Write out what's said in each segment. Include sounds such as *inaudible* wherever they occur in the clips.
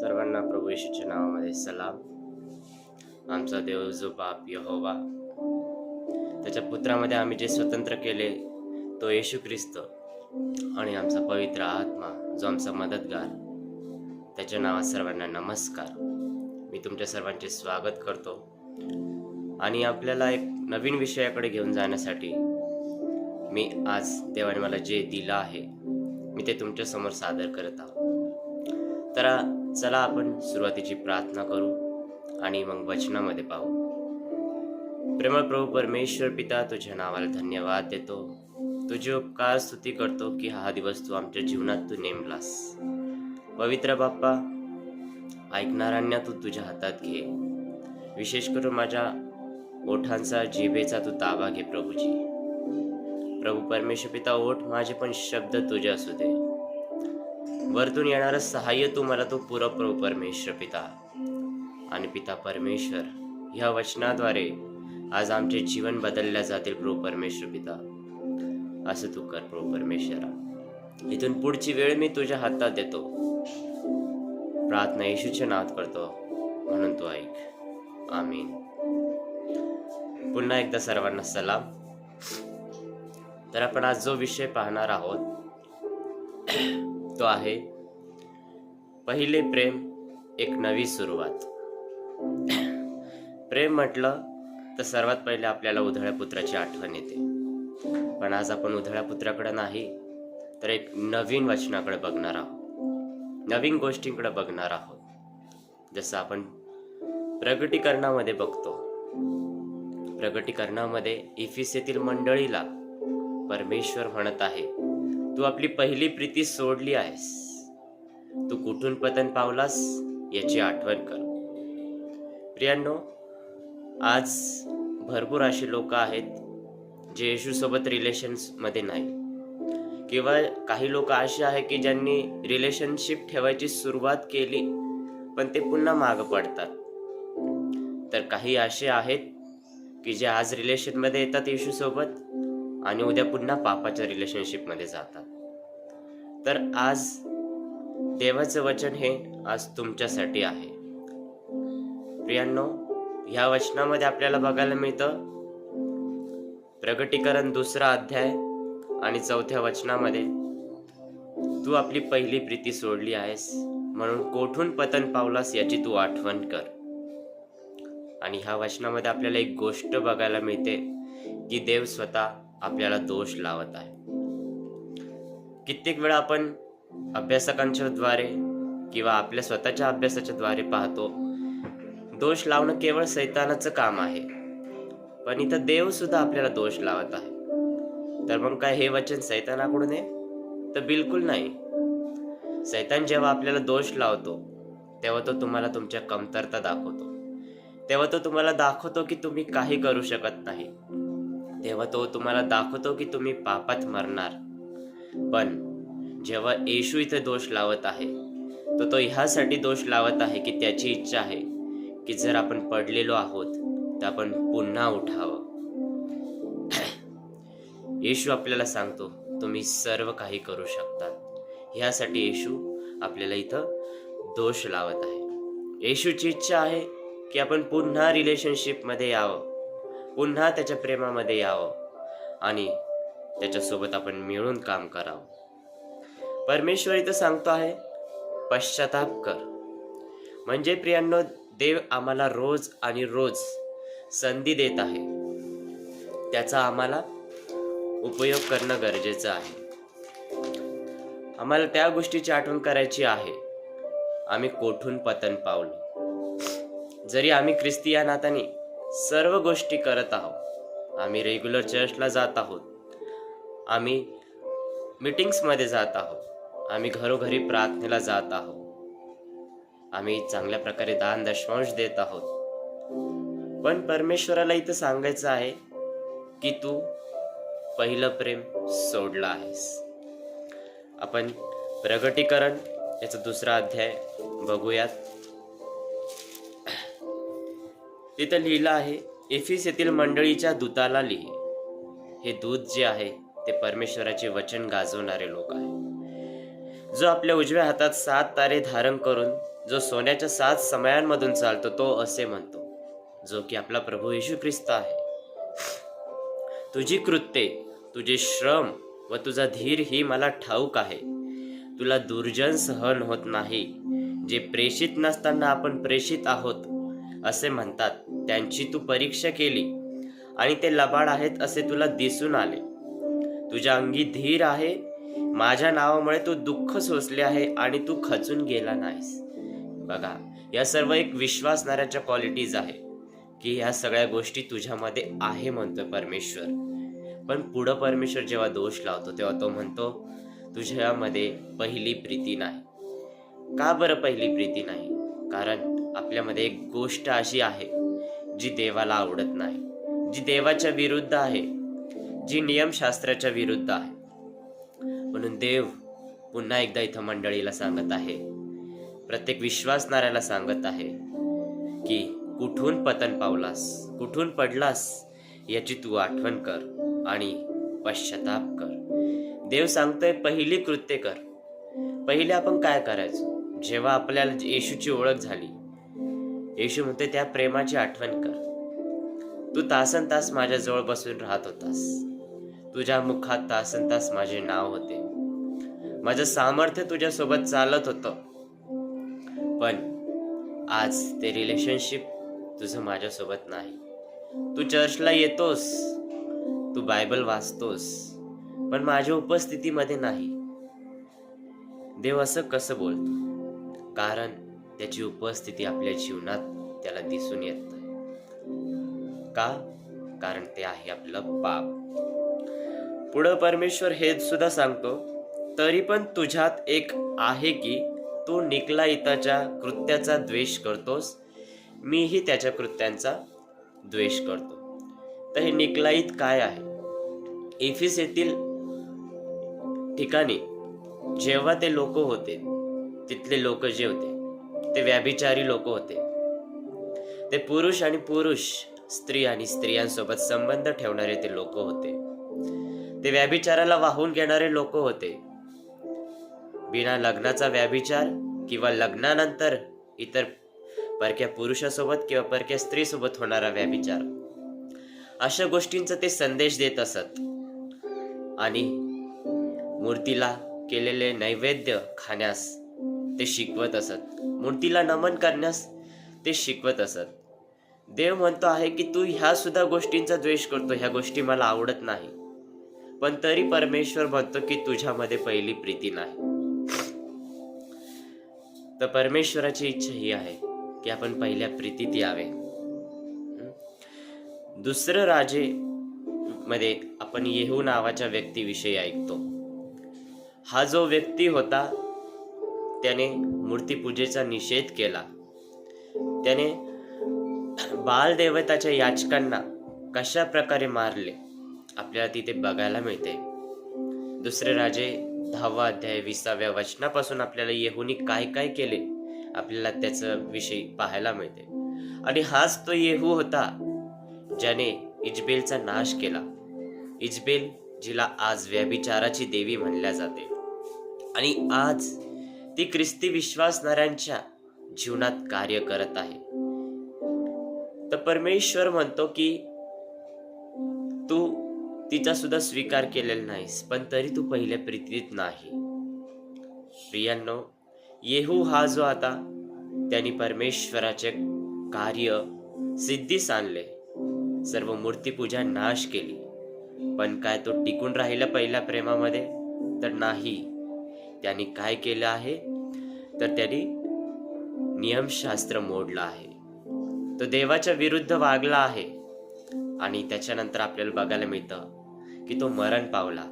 सर्वांना प्रभू येशूच्या नावामध्ये सलाम. आमचा देव जो बाप यहोवा. त्याच्या पुत्रामध्ये आम्ही जे स्वतंत्र केले तो येशू ख्रिस्त आणि आमचा पवित्र आत्मा जो आमचा मदतगार. त्याच्या नावात सर्वांना नमस्कार. मी तुमच्या सर्वांचे स्वागत करतो. आणि आपल्याला एक नवीन विषयाकडे घेऊन जाण्यासाठी मी आज देवाने मला जे दिलं आहे मी ते तुमच्यासमोर सादर करत आहोत. तर चला आपण सुरुवातीची प्रार्थना करू आणि मग वचनामध्ये पाहू. प्रेमळ प्रभू परमेश्वर पिता तुझ्या नावाला धन्यवाद देतो. तुझे उपकार स्तुती करतो की हा दिवस तू आमच्या जीवनात तू नेमलास. पवित्र बाप्पा ऐकणाऱ्यांना तू तुझ्या हातात घे. विशेष करून माझ्या ओठांचा जिभेचा तू ताबा घे प्रभूजी. प्रभू परमेश्वर पिता ओठ माझे पण शब्द तुझे असू दे. वरतून येणारं सहाय्य तू मला तो पुरव परमेश्वर पिता आणि पिता परमेश्वर ह्या वचनाद्वारे आज आमचे जीवन बदलल्या जातील प्रो परमेश्वर पिता. असं तू कर प्रो परमेश्वरा इथून पुढची वेळ मी तुझ्या हातात देतो. प्रार्थना येशूच्या नावात करतो. म्हणून तू ऐक. आमीन. पुन्हा एकदा सर्वांना सलाम. तर आपण आज जो विषय पाहणार आहोत तो आहे पहिले प्रेम एक नवी सुरुवात. प्रेम म्हटलं तर सर्वात पहिले आपल्याला उधळ्या पुत्राची आठवण येते. पण आज आपण उधळ्या पुत्राकडे नाही तर एक नवीन वचनाकडे बघणार आहोत. नवीन गोष्टींकडे बघणार आहोत. जसं आपण प्रगटीकरणामध्ये बघतो. प्रगटीकरणामध्ये इफिसेतील मंडळीला परमेश्वर म्हणत आहे तू आपली पहिली प्रीती सोडली आहेस. तू कुठून पतन पावलास याची आठवण कर. प्रियांनो आज भरपूर असे लोक आहेत जे येशूसोबत रिलेशन्समध्ये नाही. किंवा काही लोक असे आहे की ज्यांनी रिलेशनशिप ठेवायची सुरुवात केली पण ते पुन्हा मागं पडतात. तर काही असे आहेत की जे आज रिलेशनमध्ये येतात येशूसोबत? आणि उद्या पुन्हा पापाच्या रिलेशनशिपमध्ये जातात. तर आज देवाचं वचन हे आज तुमच्यासाठी आहे. प्रियांनो ह्या वचनामध्ये आपल्याला बघायला मिळतं प्रगटीकरण दुसरा अध्याय आणि चौथ्या वचनामध्ये तू आपली पहिली प्रीती सोडली आहेस म्हणून कोठून पतन पावलास याची तू आठवण कर. आणि ह्या वचनामध्ये आपल्याला एक गोष्ट बघायला मिळते की देव स्वतः आपल्याला दोष लावत आहे. कित्येक वेळा आपण अभ्यासकांच्या द्वारे किंवा आपल्या स्वतःच्या अभ्यासाच्या द्वारे पाहतो दोष लावणं केवळ सैतानाचं काम आहे पण इथं देव सुद्धा आपल्याला दोष लावत आहे. तर मग काय हे वचन सैतानाकडून आहे? तर बिलकुल नाही. सैतान जेव्हा आपल्याला दोष लावतो तेव्हा तो तुम्हाला तुमच्या कमतरता दाखवतो. तेव्हा तो तुम्हाला दाखवतो की तुम्ही काही करू शकत नाही. तेव्हा तो तुम्हाला दाखवतो की तुम्ही पापात मरणार. पण जेव्हा येशू इथे दोष लावत आहे तर तो ह्यासाठी दोष लावत आहे की त्याची इच्छा आहे की जर आपण पडलेलो आहोत तर आपण पुन्हा उठावं. *clears throat* येशू आपल्याला सांगतो तुम्ही सर्व काही करू शकतात ह्यासाठी येशू आपल्याला इथं दोष लावत आहे. येशूची इच्छा आहे की आपण पुन्हा रिलेशनशिपमध्ये यावं. पुन्हा त्याच्या प्रेमामध्ये यावं आणि त्याच्यासोबत आपण मिळून काम करावं. परमेश्वर इथं सांगतो आहे पश्चाताप कर. म्हणजे प्रियांनो देव आम्हाला रोज आणि रोज संधी देत आहे. त्याचा आम्हाला उपयोग करणं गरजेचं आहे. आम्हाला त्या गोष्टीची आठवण करायची आहे. आम्ही कोठून पतन पावलो? जरी आम्ही ख्रिस्ती या नात्याने सर्व गोष्टी करत आहोत. आम्ही रेग्युलर चर्चला जात आहोत. आम्ही मीटिंग्समध्ये जात आहोत. आम्ही घरोघरी प्रार्थनेला जात आहोत. आम्ही चांगल्या प्रकारे दान दशमांश देत आहोत. पण परमेश्वराला इथं सांगायचं आहे की तू पहिलं प्रेम सोडलं आहेस. आपण प्रगटीकरण याचा दुसरा अध्याय बघूयात. तिथं लिहिलं आहे एफिस येथील मंडळीच्या दूताला लिही. हे दूत जे आहे ते परमेश्वराचे वचन गाजवणारे लोक आहे जो आपल्या उजव्या हातात सात तारे धारण करून जो सोन्याच्या सात समयांमधून चालतो तो असे म्हणतो जो की आपला प्रभू येशू ख्रिस्त आहे. तुझी कृत्ये तुझे श्रम व तुझा धीर ही मला ठाऊक आहे. तुला दुर्जन सहन होत नाही. जे प्रेषित नसताना आपण प्रेषित आहोत असे म्हणतात. त्यांची तू परीक्षा केली आणि ते लबाड आहेत असे तुला दिसून आले. तुझ्या अंगी धीर आहे. माझ्या नावामुळे तू दुःख सोसले आहे आणि तू खचून गेला नाहीस. बघा या सर्व एक विश्वासणाऱ्याच्या क्वालिटीज आहे की ह्या सगळ्या गोष्टी तुझ्यामध्ये आहे म्हणतो परमेश्वर. पण पुढं परमेश्वर जेव्हा दोष लावतो तेव्हा तो म्हणतो तुझ्यामध्ये पहिली प्रीती नाही. का बरं पहिली प्रीती नाही? कारण आपल्यामध्ये एक गोष्ट अशी आहे जी देवाला आवडत नाही जी देवाच्या विरुद्ध आहे जी नियमशास्त्राच्या विरुद्ध आहे. म्हणून देव पुन्हा एकदा इथं मंडळीला सांगत आहे प्रत्येक विश्वासणाऱ्याला सांगत आहे की कुठून पतन पावलास कुठून पडलास याची तू आठवण कर आणि पश्चाताप कर. देव सांगतोय पहिली कृत्य कर. पहिले आपण काय करायचो? जेव्हा आपल्याला येशूची ओळख झाली येशू म्हणते त्या प्रेमाची आठवण कर. तू तासन तास माझ्याजवळ बसून राहत होतास. तुझ्या मुखात तासन तास माझे नाव होते. माझं सामर्थ्य तुझ्यासोबत चालत होतं. पण आज ते रिलेशनशिप तुझं माझ्यासोबत नाही. तू चर्चला येतोस. तू बायबल वाचतोस. पण माझ्या उपस्थितीमध्ये नाही. देव असं कसं बोलतो? कारण त्याची उपस्थिती आपल्या जीवनात त्याला दिसून येत नाही का? कारण ते आहे आपलं पाप. पुढं परमेश्वर हे सुद्धा सांगतो तरी पण तुझ्यात एक आहे की तू निकलाइताच्या कृत्याचा द्वेष करतोस मीही त्याच्या कृत्यांचा द्वेष करतो. तर हे निकलाईत काय आहे? इफिस येथील ठिकाणी जेव्हा ते लोक होते तिथले लोक जे होते ते व्याभिचारी लोक होते. ते पुरुष आणि पुरुष स्त्री आणि स्त्रियांसोबत संबंध ठेवणारे ते लोक होते. ते व्याभिचाराला वाहून घेणारे लोक होते. बिना लग्नाचा व्याभिचार किंवा लग्नानंतर इतर परक्या पुरुषासोबत किंवा परक्या स्त्रीसोबत होणारा व्याभिचार. अशा गोष्टींचा ते संदेश देत असत. आणि मूर्तीला केलेले नैवेद्य खाण्यास ते शिकवत असत. मूर्तीला नमन करण्यास ते शिकवत असत. देव म्हणतो आहे की तू ह्या सुद्धा गोष्टींचा द्वेष करतो ह्या गोष्टी मला आवडत नाही. पण तरी परमेश्वर म्हणतो की तुझ्यामध्ये पहिली प्रीती नाही. तर परमेश्वराची इच्छा ही आहे की आपण पहिल्या प्रीतीत यावे. दुसरं राजे मध्ये आपण येहू नावाच्या व्यक्तीविषयी ऐकतो. हा जो व्यक्ती होता त्याने मूर्तीपूजेचा निषेध केला. त्याने बालदेवताच्या याचकांना कशा प्रकारे मारले? आपल्याला तिथे बघायला मिळते. दुसरे राजे दहावा अध्याय विसाव्या वचनापासून आपल्याला येहूनी काय काय केले? आपल्याला त्याचं विषयी पाहायला मिळते. आणि हाच तो येहू होता ज्याने इजबेलचा नाश केला. इजबेल जिला आज व्यभिचाराची देवी म्हणल्या जाते. आणि आज ती ख्रिस्ती विश्वासणाऱ्यांच्या जीवनात कार्य करत आहे. तर परमेश्वर म्हणतो की तू तिचा सुद्धा स्वीकार केलेला नाहीस पण तरी तू पहिल्या प्रीतीत नाही. प्रियांनो येहू हा जो आता त्यांनी परमेश्वराचे कार्य सिद्धीस आणले सर्व मूर्तीपूजा नाश केली पण काय तो टिकून राहिला पहिल्या प्रेमामध्ये? तर नाही. त्यांनी काय केलं आहे? तर त्यांनी नियमशास्त्र मोडलं आहे. तो देवाच्या विरुद्ध वागला आहे. आणि त्याच्यानंतर आपल्याला बघायला मिळतं की तो मरण पावला.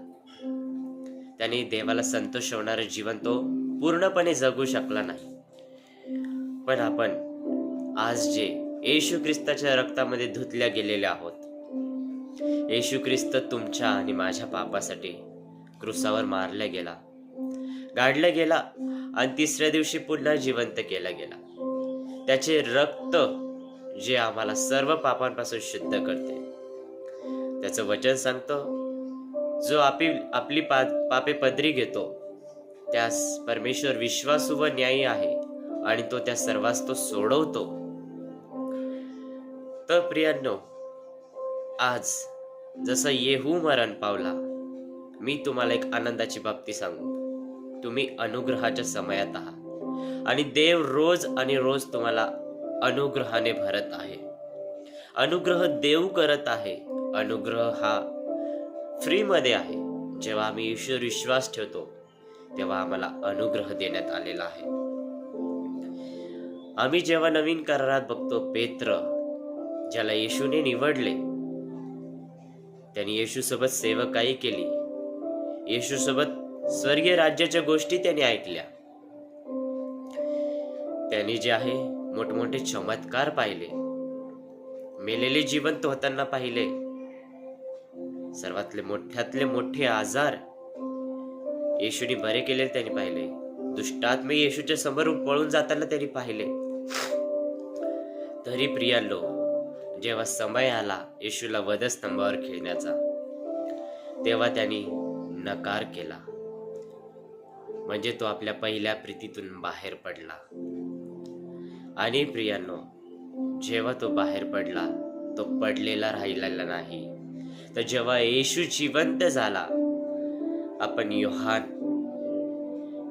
त्याने देवाला संतोष होणारं जीवन तो पूर्णपणे जगू शकला नाही. पण आपण आज जे येशू ख्रिस्ताच्या रक्तामध्ये धुतल्या गेलेले आहोत येशू ख्रिस्त तुमच्या आणि माझ्या पापासाठी क्रुसावर मारला गेला. गाडला गेला आणि तिसऱ्या दिवशी पुन्हा जिवंत केला गेला. त्याचे रक्त जे आम्हाला सर्व पापांपासून शुद्ध करते. त्याचं वचन सांगतो जो आपली आपली पा पापे पदरी घेतो त्यास परमेश्वर विश्वासू व न्यायी आहे आणि तो त्या सर्वांस तो सोडवतो. तर प्रियांनो आज जसं येहू मरण पावला मी तुम्हाला एक आनंदाची बाबती सांगू. तुम्ही अनुग्रहाच्या समयात आहात. आणि देव रोज आणि रोज तुम्हाला अनुग्रहाने भरत आहे. अनुग्रह देव करत आहे. अनुग्रह हा फ्रीमध्ये आहे. जेव्हा आम्ही ईश्वर विश्वास ठेवतो तेव्हा आम्हाला अनुग्रह देण्यात आलेला आहे. आम्ही जेव्हा नवीन करारात बघतो पेत्र ज्याला येशूने निवडले त्यांनी येशू सोबत सेवकाई केली. येशू सोबत स्वर्गीय राज्याच्या गोष्टी त्यांनी ऐकल्या. त्यांनी जे आहे मोठमोठे चमत्कार पाहिले. मेलेले जिवंत होताना पाहिले. सर्वातले मोठ्यातले मोठे आजार येशूने बरे केले त्यांनी पाहिले. दुष्टात्मे येशूच्या समोर पळून जाताना त्यांनी पाहिले. तरी प्रिया लो जेव्हा समय आला येशूला वधस्तंभावर खेळण्याचा तेव्हा त्यांनी नकार केला. म्हणजे तो आपल्या पहिल्या प्रीतीतून बाहेर पडला. आणि प्रियांनो जेव्हा तो बाहेर पडला तो पडलेला राहिलेला नाही. तर जेव्हा येशू जिवंत झाला आपण योहान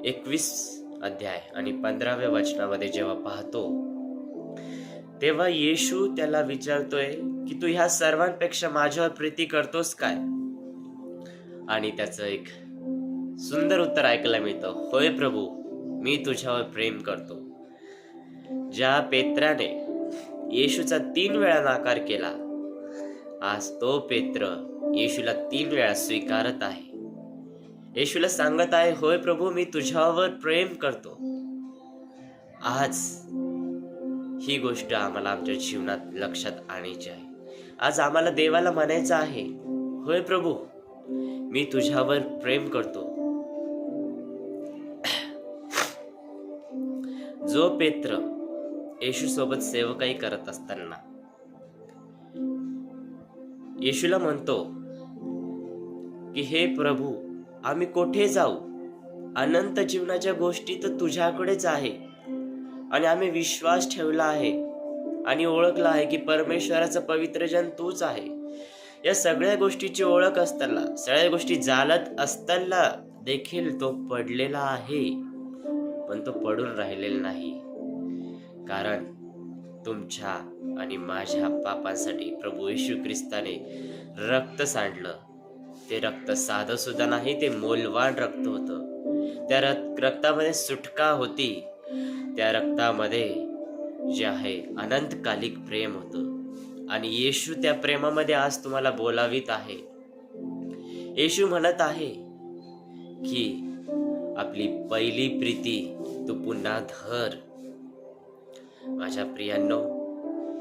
एकवीस अध्याय आणि पंधराव्या वचनामध्ये जेव्हा पाहतो तेव्हा येशू त्याला विचारतोय की तू ह्या सर्वांपेक्षा माझ्यावर प्रीती करतोस काय? आणि त्याचं एक सुंदर उत्तर ऐकायला मिळतं. होय प्रभू मी तुझ्यावर प्रेम करतो. ज्या पेत्राने येशूचा तीन वेळा नाकार केला आज तो पेत्र येशूला तीन वेळा स्वीकारत आहे. येशूला सांगत आहे होय प्रभू मी तुझ्यावर प्रेम करतो. आज ही गोष्ट आम्हाला आमच्या जीवनात लक्षात आणायची आहे. आज आम्हाला देवाला म्हणायचं आहे होय प्रभू मी तुझ्यावर प्रेम करतो. जो पेत्र येशूसोबत सेवकाई करत असताना. येशूला म्हणतो की हे प्रभू आम्ही कोठे जाऊ? अनंत जीवनाच्या गोष्टी तर तुझ्याकडेच आहे. आणि आम्ही विश्वास ठेवला आहे आणि ओळखला आहे की परमेश्वराचं पवित्र जन तूच आहे. या सगळ्या गोष्टीची ओळख असताना सगळ्या गोष्टी जालत असताना देखील तो पडलेला आहे. पण तो पडून राहिलेला नाही. कारण तुमच्या आणि माझ्या पापांसाठी प्रभू येशू ख्रिस्ताने रक्त सांडलं. ते रक्त साधं सुद्धा नाही ते मोलवान रक्त होतं. त्या रक्त रक्तामध्ये सुटका होती. त्या रक्तामध्ये जे आहे अनंतकालिक प्रेम होतं. आणि येशू त्या प्रेमामध्ये आज तुम्हाला बोलावीत आहे. येशू म्हणत आहे की आपली पहिली प्रीती तू पुन्हा धर. माझ्या प्रियांनो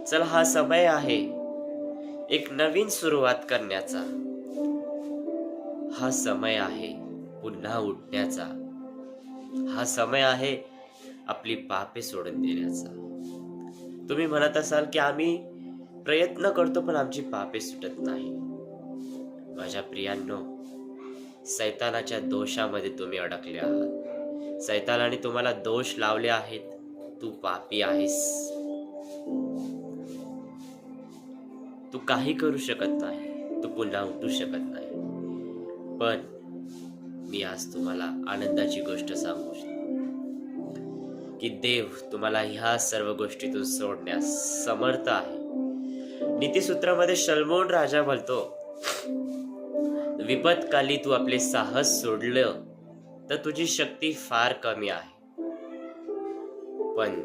चल हा समय आहे एक नवीन सुरुवात करण्याचा. हा समय आहे पुन्हा उठण्याचा. हा समय आहे आपली पापे सोडून देण्याचा. तुम्ही म्हणत असाल की आम्ही प्रयत्न करतो पण आमची पापे सुटत नाही. माझ्या प्रियांनो सैतानाच्या दोषामध्ये तुम्ही अडकले आहात. सैतानाने तुम्हाला दोष लावले आहेत. तू पापी आहेस. तू काही करू शकत नाही. तू पुन्हा उठू शकत नाही. पण मी आज तुम्हाला आनंदाची गोष्ट सांगू की देव तुम्हाला ह्या सर्व गोष्टीतून सोडण्यास समर्थ आहे. नीतीसूत्रामध्ये शलमोन राजा बोलतो विपत्काली तू आपले साहस सोडलं तर तुझी शक्ती फार कमी आहे. पण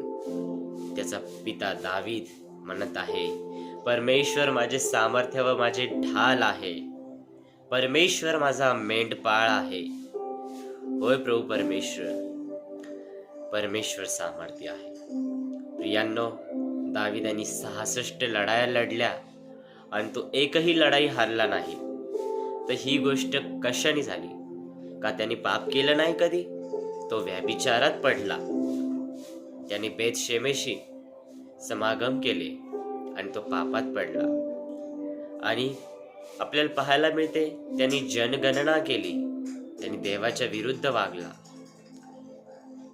त्याचा पिता दावीद म्हणत आहे परमेश्वर माझे सामर्थ्य व माझे ढाल आहे. परमेश्वर माझा मेंढपाळ आहे. होय प्रभू परमेश्वर परमेश्वर सामर्थ्य आहे. प्रियांनो दाविदांनी सहासष्ट लढाया लढल्या आणि तो एकही लढाई हारला नाही. तर ही गोष्ट कशाने झाली? का त्याने पाप केलं नाही कधी? तो व्याभिचारात पडला. त्याने बेतशेमेशी समागम केले आणि तो पापात पडला. आणि आपल्याला पाहायला मिळते त्यांनी जनगणना केली. त्यांनी देवाच्या विरुद्ध वागला.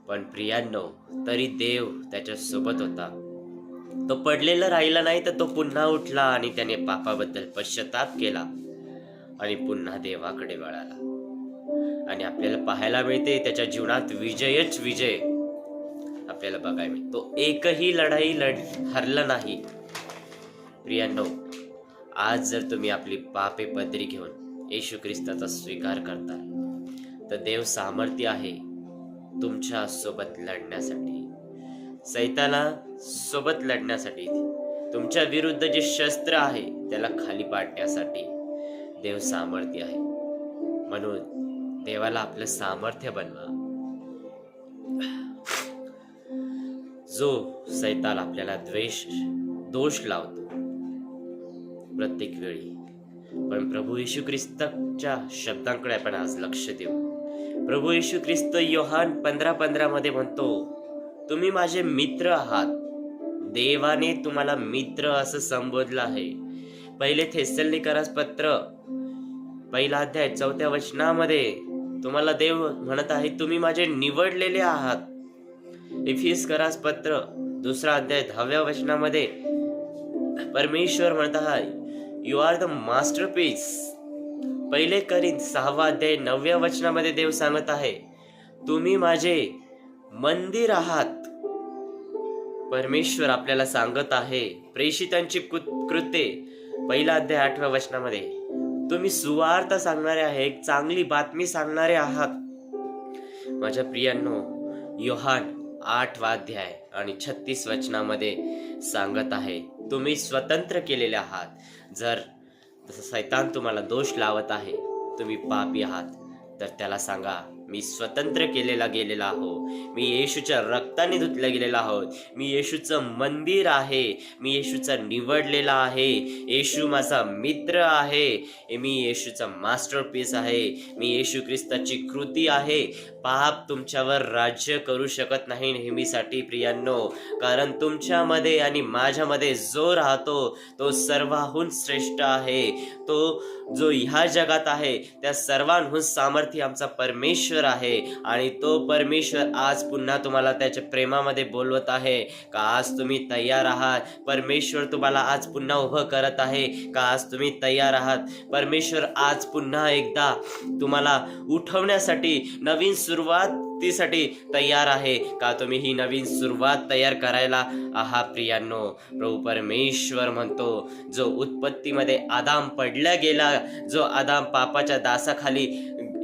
पण प्रियांनो तरी देव त्याच्या सोबत होता. तो पडलेला राहिला नाही तर तो पुन्हा उठला आणि त्याने पापाबद्दल पश्चाताप केला. आणि पुन्हा देवाकडे वळाला. आणि आपल्याला पाहायला मिळते त्याच्या जीवनात विजयच विजय. आपल्याला बघायला मिळतो. तो एकही लढाई लढ हरला नाही. प्रियांनो आज जर तुम्ही आपली पापे पदरी घेऊन येशू ख्रिस्ताचा स्वीकार करता तर देव सामर्थ्य आहे तुमच्यासोबत लढण्यासाठी. सैताना सोबत लढण्यासाठी तुमच्या विरुद्ध जे शस्त्र आहे त्याला खाली पाडण्यासाठी. देव सामर्थ्य आहे. म्हणून देवाला आपलं सामर्थ्य बनवा. जो सैताल आपल्याला द्वेष दोष लावतो प्रत्येक वेळी. पण प्रभू येशू ख्रिस्ताच्या शब्दांकडे आपण आज लक्ष देऊ. प्रभू येशू ख्रिस्त योहान पंधरा पंधरा मध्ये म्हणतो तुम्ही माझे मित्र आहात. देवाने तुम्हाला मित्र असं संबोधलं आहे. पहिले थेसलनिकरास पत्र पहिला अध्याय चौथ्या वचनामध्ये तुम्हाला देव म्हणत आहे तुम्ही माझे निवडलेले आहात. इफिस करास पत्र दुसरा अध्याय दहाव्या वचनामध्ये परमेश्वर म्हणत आहे यू आर द मास्टरपीस पहिले करीन सहावा अध्याय नवव्या वचनामध्ये देव सांगत आहे तुम्ही माझे मंदिर आहात. परमेश्वर आपल्याला सांगत आहे प्रेषितांची कृ- कृत्ये. पहिला अध्याय आठव्या वचनामध्ये तुम्ही सुवार्थ सांगणारे आहे एक चांगली बातमी सांगणारे आहात. माझ्या प्रियांनो योहान आठ अध्याय आणि छत्तीस वचनामध्ये सांगत आहे तुम्ही स्वतंत्र केलेले आहात. जर तसं सैतान तुम्हाला दोष लावत आहे तुम्ही पापी आहात तर त्याला सांगा मी स्वतंत्र केलेला गेलेला आहो. मी येशूच्या रक्ताने धुतला गेलेला आहोत. मी येशूचं मंदिर आहे. मी येशूचा निवडलेला आहे. येशू माझा मित्र आहे. मी येशूचा मास्टरपीस आहे. मी येशू ख्रिस्ताची कृती आहे. पाप तुमच्यावर राज्य करू शकत नाही नेहमीसाठी प्रियांनो. कारण तुमच्यामध्ये आणि माझ्यामध्ये जो राहतो तो सर्वाहून श्रेष्ठ आहे. तो जो ह्या जगात आहे त्या सर्वांहून सामर्थ्य आमचा परमेश्वर आहे आणि तो परमेश्वर आज पुन्हा तुम्हाला त्याच्या प्रेमामध्ये बोलवत आहे. का आज तुम्ही तयार आहात? परमेश्वर तुम्हाला आज पुन्हा उभं करत आहे. का आज तुम्ही तयार आहात? परमेश्वर आज पुन्हा एकदा तुम्हाला उठवण्यासाठी नवीन सुरुवातीसाठी तयार आहे. का तुम्ही ही नवीन सुरुवात तयार करायला आहा प्रियांनो? प्रभू परमेश्वर म्हणतो जो उत्पत्तीमध्ये आदाम पडला गेला जो आदाम पापाच्या दासाखाली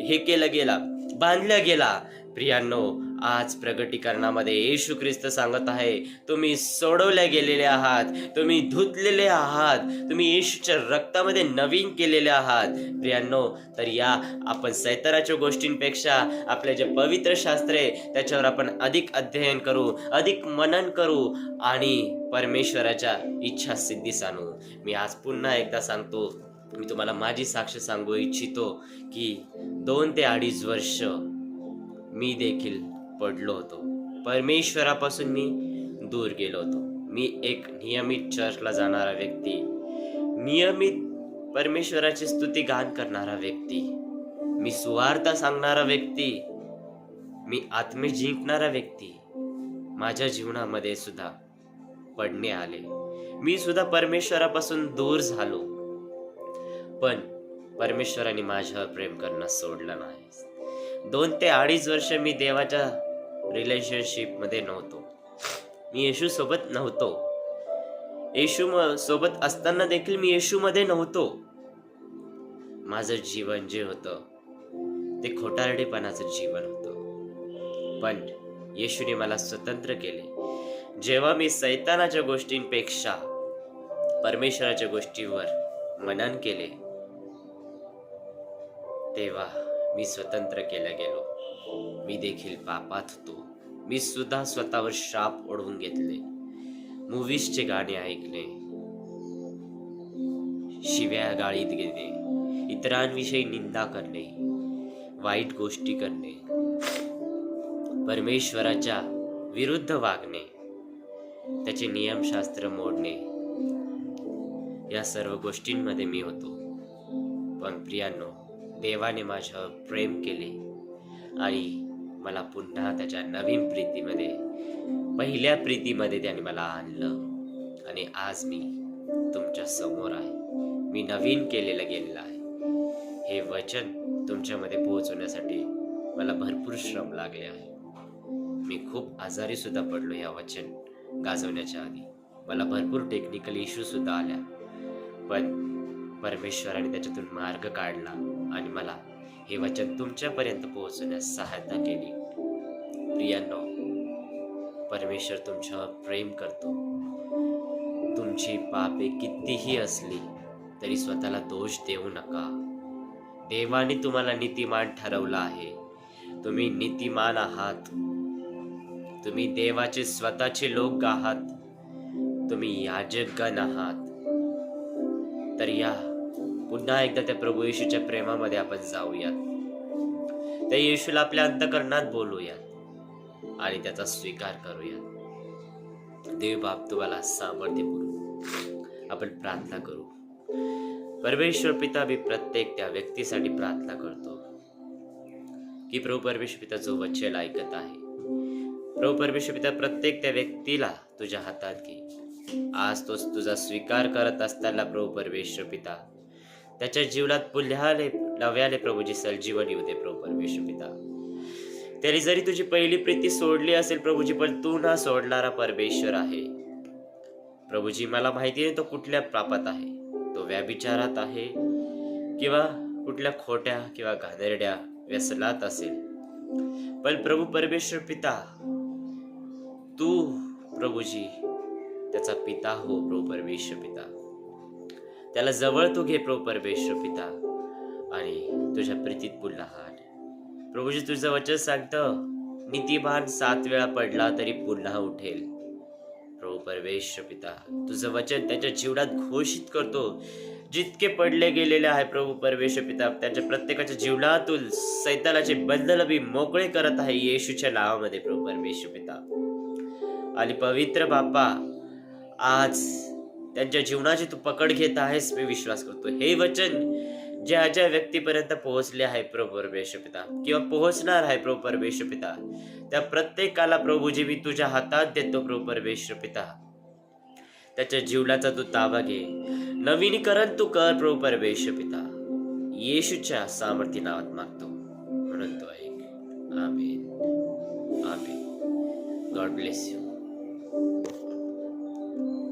हे केलं गेला बांधला गेला. प्रियांनो आज प्रगटीकरणामध्ये येशू ख्रिस्त सांगत आहे तुम्ही सोडवल्या गेलेले आहात तुम्ही धुतलेले आहात तुम्ही येशूच्या रक्तामध्ये नवीन केलेले आहात. प्रियांनो तर या आपण सैतराच्या गोष्टींपेक्षा आपले जे पवित्र शास्त्र आहे त्याच्यावर आपण अधिक अध्ययन करू अधिक मनन करू आणि परमेश्वराच्या इच्छा सिद्धीस आणू. मी आज पुन्हा एकदा सांगतो मी तुम्हाला माझी साक्ष सांगू इच्छितो की दोन ते अडीच वर्ष मी देखील पडलो होतो. परमेश्वरापासून मी दूर गेलो होतो. मी एक नियमित चर्चला जाणारा व्यक्ती नियमित परमेश्वराची स्तुती गान करणारा व्यक्ती मी सुवार्ता सांगणारा व्यक्ती मी आत्मे जिंकणारा व्यक्ती माझ्या जीवनामध्ये सुद्धा पडणे आले. मी सुद्धा परमेश्वरापासून दूर झालो. पण परमेश्वराने माझ्यावर प्रेम करणं सोडलं नाही. दोन ते अडीच वर्ष मी देवाच्या रिलेशनशिपमध्ये नव्हतो. मी येशू सोबत नव्हतो. येशू सोबत असताना देखील मी येशूमध्ये नव्हतो. माझं जीवन जे होतं ते खोटारडेपणाचं जीवन होतं. पण येशूने मला स्वतंत्र केले. जेव्हा मी सैतानाच्या गोष्टींपेक्षा परमेश्वराच्या गोष्टीवर मनन केले तेव्हा मी स्वतंत्र केला गेलो. मी देखील पापात होतो. मी सुद्धा स्वतःवर शाप ओढवून घेतले. मूवीजचे गाणे ऐकले शिव्या गाळीत घेणे. इतरांविषयी निंदा करणे. वाईट गोष्टी करणे. परमेश्वराच्या विरुद्ध वागणे. त्याचे नियमशास्त्र मोडणे. या सर्व गोष्टींमध्ये मी होतो. पण प्रियांनो देवाने माझ्यावर प्रेम केले. आणि मला पुन्हा त्याच्या नवीन प्रीतीमध्ये पहिल्या प्रीतीमध्ये त्याने मला आणलं. आणि आज मी तुमच्यासमोर आहे. मी नवीन केलेलं गेलेलं आहे. हे वचन तुमच्यामध्ये पोहोचवण्यासाठी मला भरपूर श्रम लागले आहे. मी खूप आजारी सुद्धा पडलो या वचन गाजवण्याच्या आधी. मला भरपूर टेक्निकल इश्यू सुद्धा आल्या. पण परमेश्वराने त्याच्यातून मार्ग काढला. आणि मला हे वचन तुमच्यापर्यंत पोहोचण्यास सहायता केली. प्रियांनो परमेश्वर तुमच्यावर प्रेम करतो. तुमची पापे कितीही असली तरी स्वतःला दोष देऊ नका. देवाने तुम्हाला नीतिमान ठरवलं आहे. तुम्ही नीतिमान आहात. तुम्ही देवाचे स्वतःचे लोक आहात. तुम्ही याजकगण आहात. तर या पुन्हा एकदा त्या प्रभू येशूच्या प्रेमामध्ये आपण जाऊयात. त्या येशूला आपल्या अंतकरणात बोलूयात आणि त्याचा स्वीकार करूयात. देव बाप तुम्हाला सामर्थ्य पुरू आपण प्रार्थना करू. परमेश्वर पिता मी प्रत्येक त्या व्यक्तीसाठी प्रार्थना करतो की प्रभू परमेश्वर पिता जो वचन ऐकत आहे प्रभू परमेश्वर पिता प्रत्येक त्या व्यक्तीला तुझ्या हातात घे. आज तोच तुझा स्वीकार करत असताना प्रभू परमेश्वर पिता त्याच्या जीवनात पुल्याले नव्याने प्रभूजी सलजीवन येऊ दे प्रभू परमेश्वर पिता. त्याने जरी तुझी पहिली प्रीती सोडली असेल प्रभूजी पण तू ना सोडणारा परमेश्वर आहे. प्रभूजी मला माहिती आहे तो कुठल्या पापात आहे. तो व्याभिचारात आहे किंवा कुठल्या खोट्या किंवा घाणेरड्या व्यसनात असेल. पण प्रभू परमेश्वर पिता तू प्रभूजी त्याचा पिता हो प्रभू परमेश्वर पिता. त्याला जवळ तू घे प्रभू परमेश्वर पिता. आणि तुझ्या प्रीतीत पुढला हाड प्रभूजी तुझं वचन सांगतं नीतिमान सात वेळा पडला तरी पुन्हा उठेल. प्रभू परमेश्वर पिता तुझं वचन त्याच्या जीवनात घोषित करतो. जितके पडले गेलेले आहे प्रभू परमेश्वर पिता त्यांच्या प्रत्येकाच्या जीवनातून सैतानाचे बंधन बी मोकळे करत आहे येशूच्या नावामध्ये प्रभू परमेश्वर पिता. आणि पवित्र बाप्पा आज त्यांच्या जीवनाची तू पकड घेत आहेस मी विश्वास करतो. हे वचन ज्या ज्या व्यक्तीपर्यंत पोहोचले आहे प्रभू परमेश्वर पिता किंवा पोहोचणार आहे प्रभू परमेश्वर पिता त्या प्रत्येकाला प्रभूजी मी तुझ्या हातात देतो प्रभू परमेश्वर पिता त्याच्या जीवनाचा तू ताबा घे. नवीनीकरण तू कर प्रभू परमेश्वर पिता. येशूच्या सामर्थ्य नावात मागतो. म्हणून तो ऐक. Amen. Amen. God bless you.